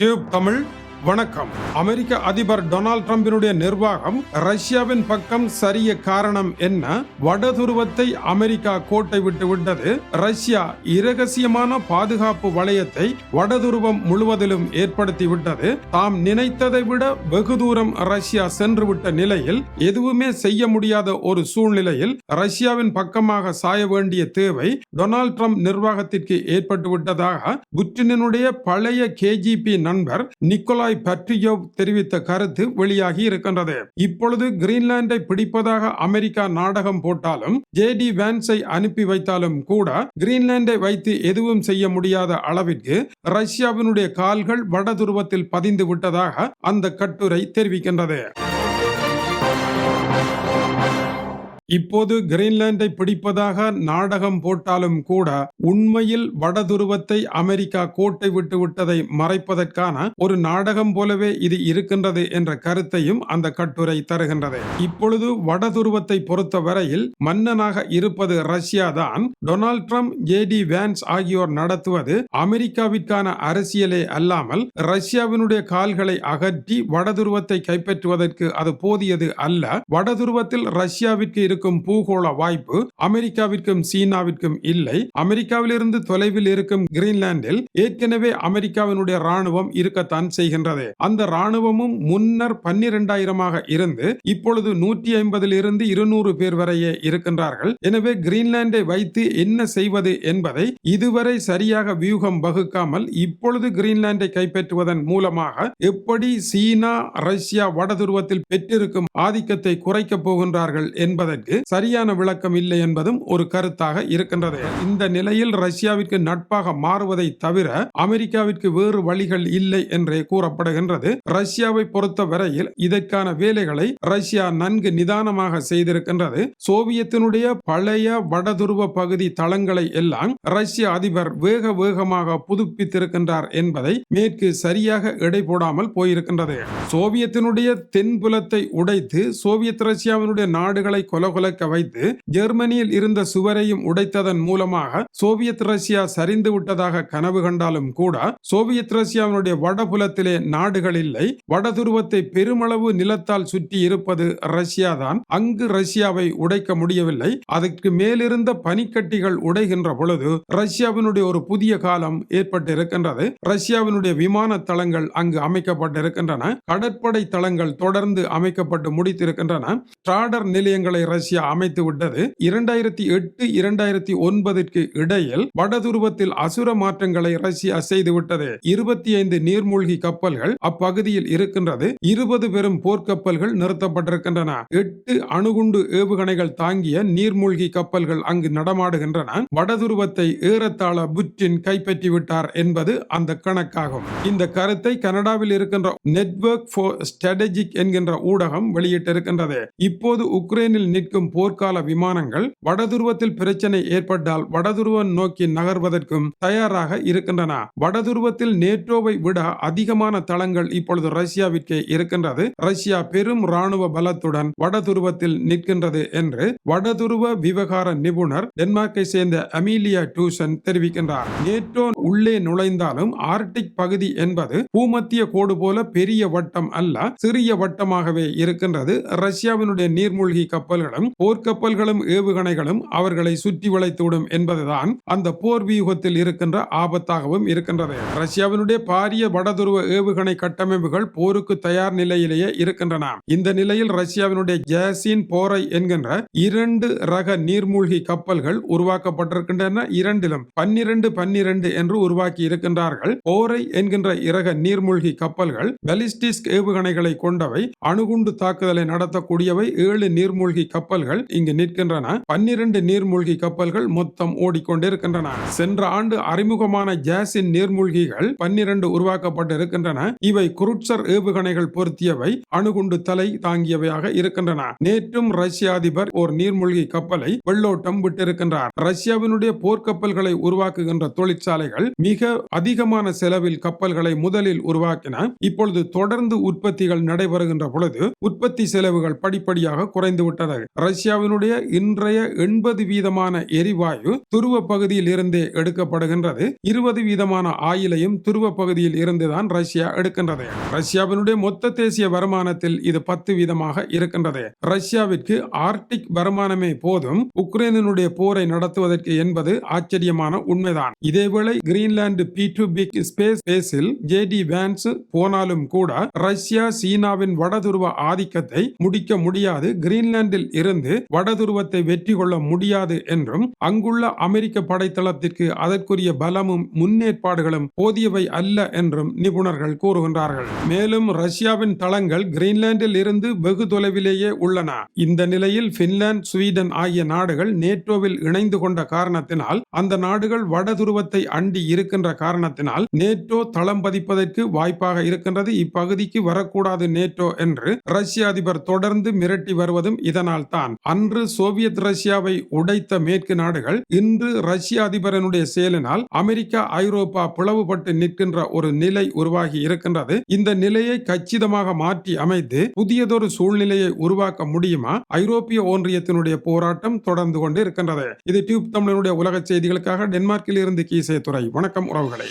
Tube Tamil வணக்கம். அமெரிக்க அதிபர் Donald டிரம்பினுடைய நிர்வாகம் ரஷ்யாவின் பக்கம் சரிய காரணம் என்ன? வடதுருவத்தை அமெரிக்கா கோட்டை விட்டு விட்டது. ரஷ்யா இரகசியமான பாதுகாப்பு வளையத்தை வடதுருவம் முழுவதிலும் ஏற்படுத்தி விட்டது. தாம் நினைத்ததை விட வெகு தூரம் ரஷ்யா சென்று விட்ட நிலையில் எதுவுமே செய்ய முடியாத ஒரு சூழ்நிலையில் ரஷ்யாவின் பக்கமாக சாய வேண்டிய தேவை டொனால்ட் ட்ரம்ப் நிர்வாகத்திற்கு ஏற்பட்டு விட்டதாக புட்டினுடைய பழைய கேஜிபி நண்பர் நிக்கோலா நிக்கோலாய் பற்றியோவ் தெரிவித்த கருத்து வெளியாகி இருக்கின்றது. இப்பொழுது கிரீன்லாந்தை பிடிப்பதாக அமெரிக்கா நாடகம் போட்டாலும் ஜேடி வேன்ஸை அனுப்பி வைத்தாலும் கூட கிரீன்லாண்டை வைத்து எதுவும் செய்ய முடியாத அளவிற்கு ரஷ்யாவினுடைய கால்கள் வடதுருவத்தில் பதிந்து விட்டதாக அந்த கட்டுரை தெரிவிக்கின்றது. இப்போது கிரீன்லாந்தை பிடிப்பதாக நாடகம் போட்டாலும் கூட உண்மையில் வடதுருவத்தை அமெரிக்கா கோட்டை விட்டு விட்டதை மறைப்பதற்கான ஒரு நாடகம் போலவே இது இருக்கின்றது என்ற கருத்தையும் அந்த கட்டுரை தருகின்றது. இப்பொழுது வடதுருவத்தை பொறுத்தவரையில் மன்னனாக இருப்பது ரஷ்யா தான். டொனால்ட் ட்ரம்ப் ஜேடி வேன்ஸ் ஆகியோர் நடத்துவது அமெரிக்காவிற்கான அரசியலே அல்லாமல் ரஷ்யாவினுடைய கால்களை அகற்றி வடதுருவத்தை கைப்பற்றுவதற்கு அது போதியது அல்ல. வடதுருவத்தில் ரஷ்யாவிற்கு இருக்கும் பூகோள வாய்ப்பு அமெரிக்காவிற்கும் சீனாவிற்கும் இல்லை. அமெரிக்காவிலிருந்து தொலைவில் இருக்கும் கிரீன்லாந்தில் ஏற்கனவே அமெரிக்காவினுடைய ராணுவம் இருக்கத்தான் செய்கின்றது. அந்த ராணுவமும் முன்னர் பன்னிரெண்டாயிரமாக இருந்து இப்பொழுது நூற்றி ஐம்பதில் இருந்து இருநூறு பேர் வரையே இருக்கின்றார்கள். எனவே கிரீன்லாந்தை வைத்து என்ன செய்வது என்பதை இதுவரை சரியாக வியூகம் வகுக்காமல் இப்பொழுது கிரீன்லாந்தை கைப்பற்றுவதன் மூலமாக எப்படி சீனா ரஷ்யா வடதுருவத்தில் பெற்றிருக்கும் ஆதிக்கத்தை குறைக்கப் போகின்றார்கள் என்பதற்கு சரியான விளக்கம் இல்லை என்பதும் ஒரு கருத்தாக இருக்கின்றது. இந்த நிலையில் ரஷ்யாவிற்கு நட்பாக மாறுவதை தவிர அமெரிக்காவிற்கு வேறு வழிகள் இல்லை என்றே கூறப்படுகின்றது. ரஷ்யாவை பொறுத்த வரையில் இதற்கான வேலைகளை ரஷ்யா நன்கு நிதானமாக செய்திருக்கின்றது. சோவியத்தினுடைய பழைய வடதுருவ பகுதி தளங்களை எல்லாம் ரஷ்ய அதிபர் வேக வேகமாக புதுப்பித்திருக்கின்றார் என்பதை மேற்கு சரியாக எடை போடாமல் போயிருக்கின்றது. சோவியத்தினுடைய தென்புலத்தை உடைத்து சோவியத் ரஷ்யாவினுடைய நாடுகளை கொலகொலக்க வைத்து ஜெர்மனியில் இருந்த சுவரையும் உடைத்ததன் மூலமாக சோவியத் ரஷ்யா சரிந்து விட்டதாக கனவு கண்டாலும் கூட சோவியத் ரஷ்யாவினுடைய வடபுலத்திலே நாடுகள் இல்லை வடதுருவத்தை பெருமளவு நிலத்தால் சுற்றி இருப்பது ரஷ்யா தான் அங்கு ரஷ்யாவை உடைக்க முடியவில்லை அதற்கு மேலிருந்த பனிக்கட்டிகள் உடைகின்ற பொழுது ரஷ்யாவினுடைய ஒரு புதிய காலம் ஏற்பட்டு இருக்கின்றது ரஷ்யாவினுடைய விமான தளங்கள் அங்கு அமைக்கப்பட்டிருக்கின்றன கடற்படை தளங்கள் தொடர்ந்து அமைக்கப்பட்டு முடித்திருக்கின்றன ஸ்ட்ராடர் நிலையங்களை ரஷ்யா அமைத்து விட்டது. இரண்டாயிரத்தி எட்டு இரண்டாயிரத்தி ஒன்பதற்கு இடையில் வடதுருவத்தில் அசுர மாற்றங்களை ரஷ்யா செய்துவிட்டது இருபத்தி ஐந்து நீர்மூழ்கி கப்பல்கள் அப்பகுதியில் இருக்கின்றது. இருபது பெரும் போர்க்கப்பல்கள் நிறுத்தப்பட்டிருக்கின்றன. எட்டு அணுகுண்டு ஏவுகணைகள் தாங்கிய நீர்மூழ்கி கப்பல்கள் அங்கு நடமாடுகின்றன. வடதுருவத்தை ஏறத்தாழ புட்டின் கைப்பற்றி விட்டார் என்பது அந்த கணக்காகும். இந்த கருத்தை கனடாவில் இருக்கின்ற நெட்வொர்க் ஃபார் ஸ்ட்ராட்டஜிக் என்கின்ற ஊடகம் வெளியிட்டிருக்கின்றது. இப்போது உக்ரைனில் நிற்கும் போர்க்கால விமானங்கள் வடதுருவத்தில் பிரச்சனை ஏற்பட்டால் வடதுருவம் நோக்கி நகர்வதற்கும் தயாராக இருக்கின்றன. வடதுருவத்தில் நேட்டோவை விட அதிகமான தளங்கள் இப்பொழுது ரஷ்யாவிற்கு இருக்கின்றது. ரஷ்யா பெரும் ராணுவ பலத்துடன் வடதுருவத்தில் நிற்கின்றது என்று வடதுருவ விவகார நிபுணர் டென்மார்க்கை சேர்ந்த அமீலியா டூசன் தெரிவிக்கின்றார். நேட்டோ உள்ளே நுழைந்தாலும் ஆர்டிக் பகுதி என்பது பூமத்திய கோடு போல பெரிய வட்டம் அல்ல சிறிய வட்டமாகவே இருக்கின்றது. ரஷ்யாவினுடைய நீர்மூழ்கி கப்பல்கள் கப்பல்களும் போர்க்கப்பல்களும் ஏவுகணைகளும் அவர்களை சுற்றி வளைத்துவிடும் என்பதுதான் அந்த போர் வியூகத்தில் இருக்கின்ற ஆபத்தாகவும் இருக்கின்றது. ரஷ்யாவினுடைய பாரிய வடதுருவ ஏவுகணை கட்டமைப்புகள் போருக்கு தயார் நிலையிலேயே இருக்கின்றன. இந்த நிலையில் ரஷ்யாவினுடைய ஜாசின் போரை என்கின்ற இரண்டு ரக நீர்மூழ்கி கப்பல்கள் உருவாக்கப்பட்டிருக்கின்றன. இரண்டிலும் பன்னிரண்டு பன்னிரண்டு என்று உருவாக்கி இருக்கின்றார்கள். போரை என்கின்ற இரக நீர்மூழ்கி கப்பல்கள் பலிஸ்டிக் ஏவுகணைகளை கொண்டவை அணுகுண்டு தாக்குதலை நடத்தக்கூடியவை ஏழு நீர்மூழ்கி கப்பல்கள் இங்கு நிற்கின்றன. பன்னிரண்டு நீர்மூழ்கி கப்பல்கள் மொத்தம் ஓடிக்கொண்டிருக்கின்றன. சென்ற ஆண்டு அறிமுகமான ஜாசின் நீர்மூழ்கிகள் பன்னிரண்டு உருவாக்கப்பட்டு இருக்கின்றன இவை குருட்சர் ஏவுகணைகள் பொருத்தியவை அணுகுண்டு தலை தாங்கியவையாக இருக்கின்றன. நேற்றும் ரஷ்ய அதிபர் ஒரு நீர்மூழ்கி கப்பலை வெள்ளோட்டம் விட்டிருக்கின்றார். ரஷ்யாவினுடைய போர்க்கப்பல்களை உருவாக்குகின்ற தொழிற்சாலைகள் மிக அதிகமான செலவில் கப்பல்களை முதலில் உருவாக்கின. இப்பொழுது தொடர்ந்து உற்பத்திகள் நடைபெறுகின்ற பொழுது உற்பத்தி செலவுகள் படிப்படியாக குறைந்து விட்டது ரஷ்யாவினுடைய இன்றைய எண்பது வீதமான எரிவாயு துருவ பகுதியில் இருந்தே எடுக்கப்படுகின்றது. இருபது வீதமான ஆயிலையும் துருவ பகுதியில் இருந்துதான் ரஷ்யா எடுக்கின்றது. ரஷ்யாவினுடைய மொத்த தேசிய வருமானத்தில் இது பத்து வீதமாக இருக்கின்றது. ரஷ்யாவிற்கு ஆர்டிக் வருமானமே போதும். உக்ரைனினுடைய போரை நடத்துவதற்கு என்பது ஆச்சரியமான உண்மைதான். இதேவேளை Greenland Pituffik space பேஸில் ஜேடி வேன்ஸ் போனாலும் கூட ரஷ்யா சீனாவின் வடதுருவ ஆதிக்கத்தை முடிக்க முடியாது. கிரீன்லாந்தில் இருந்து வடதுருவத்தை வெற்றி கொள்ள முடியாது என்றும் அங்குள்ள அமெரிக்க படைத்தளத்திற்கு அதற்குரிய பலமும் முன்னேற்பாடுகளும் போதியவை அல்ல என்றும் நிபுணர்கள் கூறுகின்றார்கள். மேலும் ரஷ்யாவின் தளங்கள் கிரீன்லாந்தில் இருந்து வெகு தொலைவிலேயே உள்ளன. இந்த நிலையில் பின்லாந்து ஸ்வீடன் ஆகிய நாடுகள் நேட்டோவில் இணைந்து கொண்ட காரணத்தினால் அந்த நாடுகள் வடதுருவத்தை அண்டி இருக்கின்ற காரணத்தினால் நேட்டோ தளம் பதிப்பதற்கு வாய்ப்பாக இருக்கின்றது. இப்பகுதிக்கு வரக்கூடாது நேட்டோ என்று ரஷ்ய அதிபர் தொடர்ந்து மிரட்டி வருவதும் இதனால் தான். அன்று சோவியத் ரஷ்யாவை உடைத்த மேற்கு நாடுகள் இன்று ரஷ்ய அதிபரனுடைய செயலினால் அமெரிக்கா ஐரோப்பா பிளவுபட்டு நிற்கின்ற ஒரு நிலை உருவாகி இருக்கின்றது. இந்த நிலையை கச்சிதமாக மாற்றி அமைத்து புதியதொரு சூழ்நிலையை உருவாக்க முடியுமா? ஐரோப்பிய ஒன்றியத்தினுடைய போராட்டம் தொடர்ந்து கொண்டு இருக்கின்றது இது டியூப் தமிழனுடைய உலக செய்திகளுக்காக டென்மார்க்கில் இருந்து கீசே துறை வணக்கம் உறவுகளை.